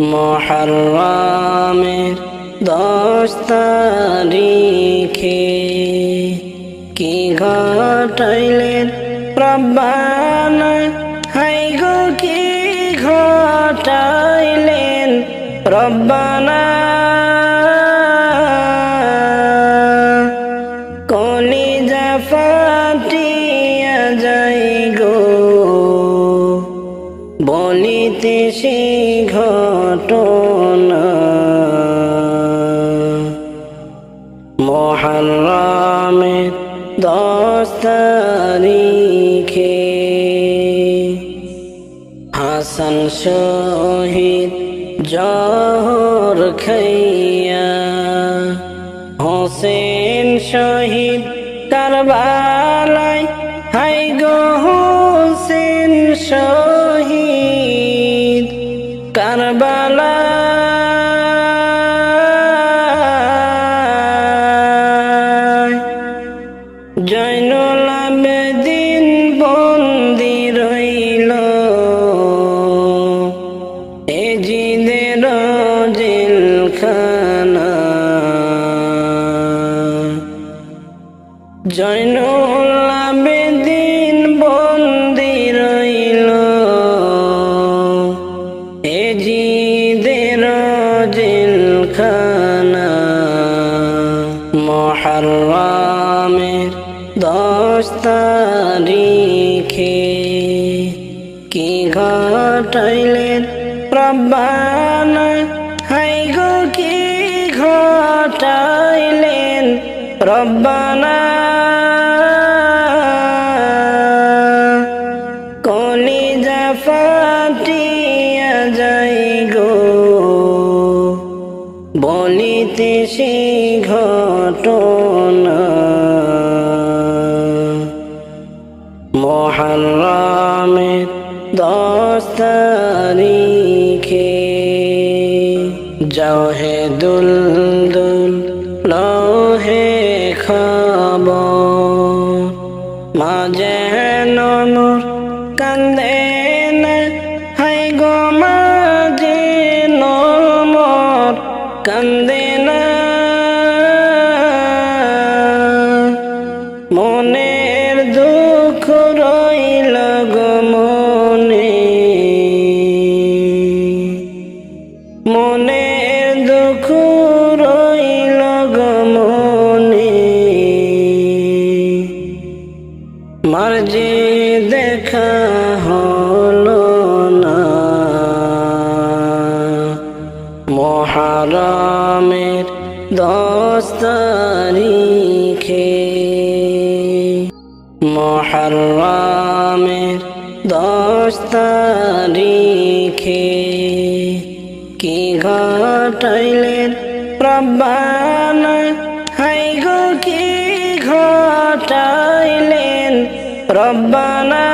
মহরমের দশ তারিখে কি ঘটাইলেন রব্বানা? হাই গো কি ঘটাইলেন গো বলিতে সে ঘটনা মহরমের দশ তারিখে হাসান শহীদ জহর খাইয়া হোসেন শহীদ কারবালায় হাই গো হোসেন শহীদ তারিখে কি ঘটাইলেন? রব্বানা হাই গো কি ঘটাইলেন? গো। বলিতে সে ঘটনা মহরমের দশ তারিখে যাও দুল দুল লহে খাব মাঝে নমর কান্দে kara মহরমের দশ তারিখে কি ঘটাইলেন রব্বানা? হাই গো কি ঘটাইলেন রব্বানা?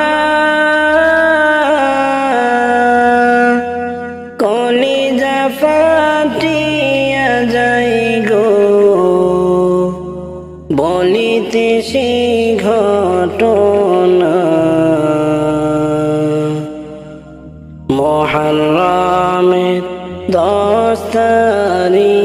কলিজা ফাটিয়া সে ঘটনা মহরমের দশ তারিখে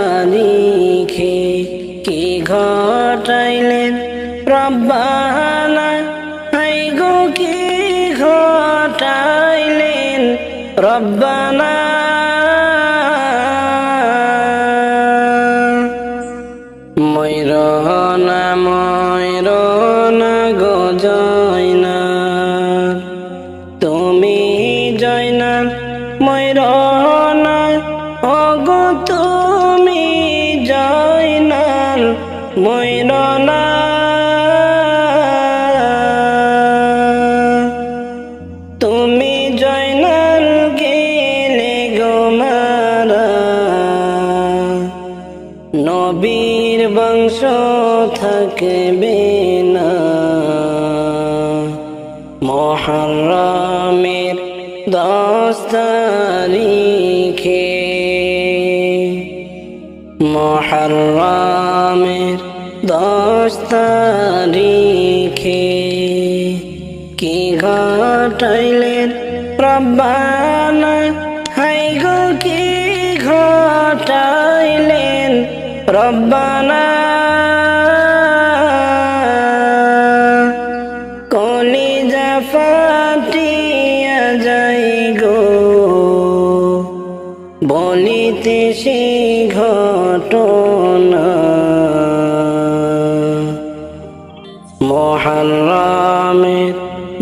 ربنا ময়রনা ময়রনা জয়না তুমি জয়না তুমি ময়রনা নবীর বংশ থাকবে না মহরমের দশ তারিখে মহরমের দশ তারিখে কি ঘটাইলেন রব্বানা? রব্বানা। কলিজা ফাটিয়া যাই গো। বলিতে সে ঘটনা। মহরমের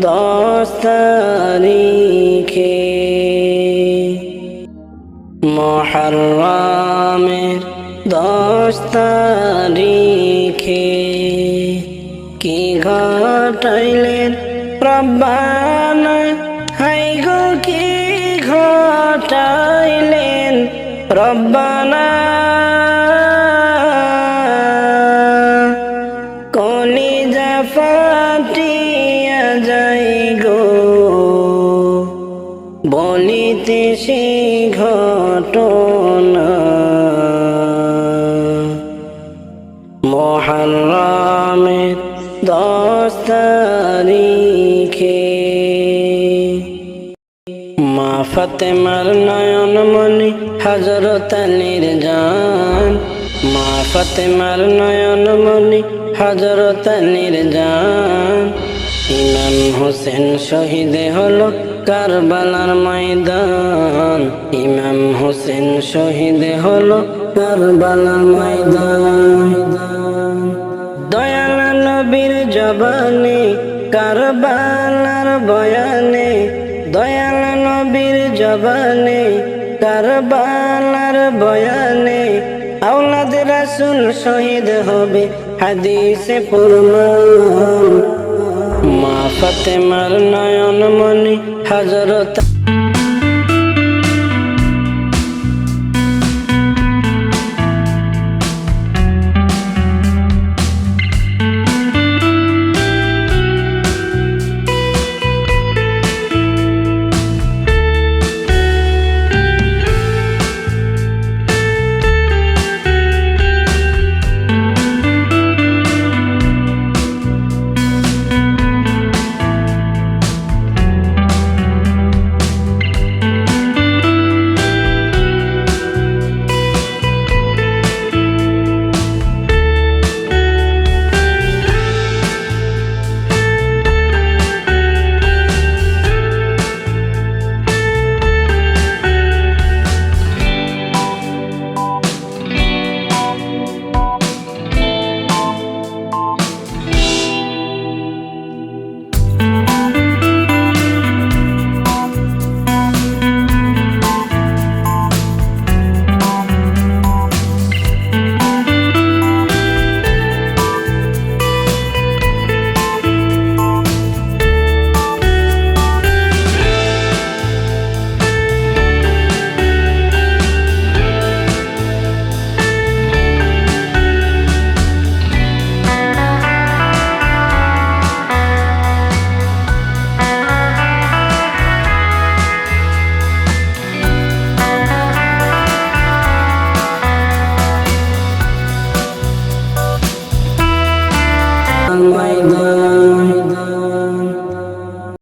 দশ তারিখে। মহরমের দশ তারিখে কি ঘটাইলেন রব্বানা? হাই গো, কি ঘটাইলেন রব্বানা? কলিজা ফাটিয়া যাই গো, বলিতে সে ঘটনা ফতেমার নয়ন মনি হজরত আলীর জান। মা ফতেমার নয়ন মনি হজরত আলীর জান। ইমাম হোসেন শহীদ হলো কারবালার ময়দান। ইমাম হোসেন শহীদ হলো কারবালার ময়দান। দয়াল নবীর জবানে, কারবালার বয়ানে দয়াল নবীর জবানে, কারবালার বয়ানে, আওলাদ রাসুল শহীদ হবে হাদিসে প্রমাণ মা ফাতেমার নয়ন মনি হজরত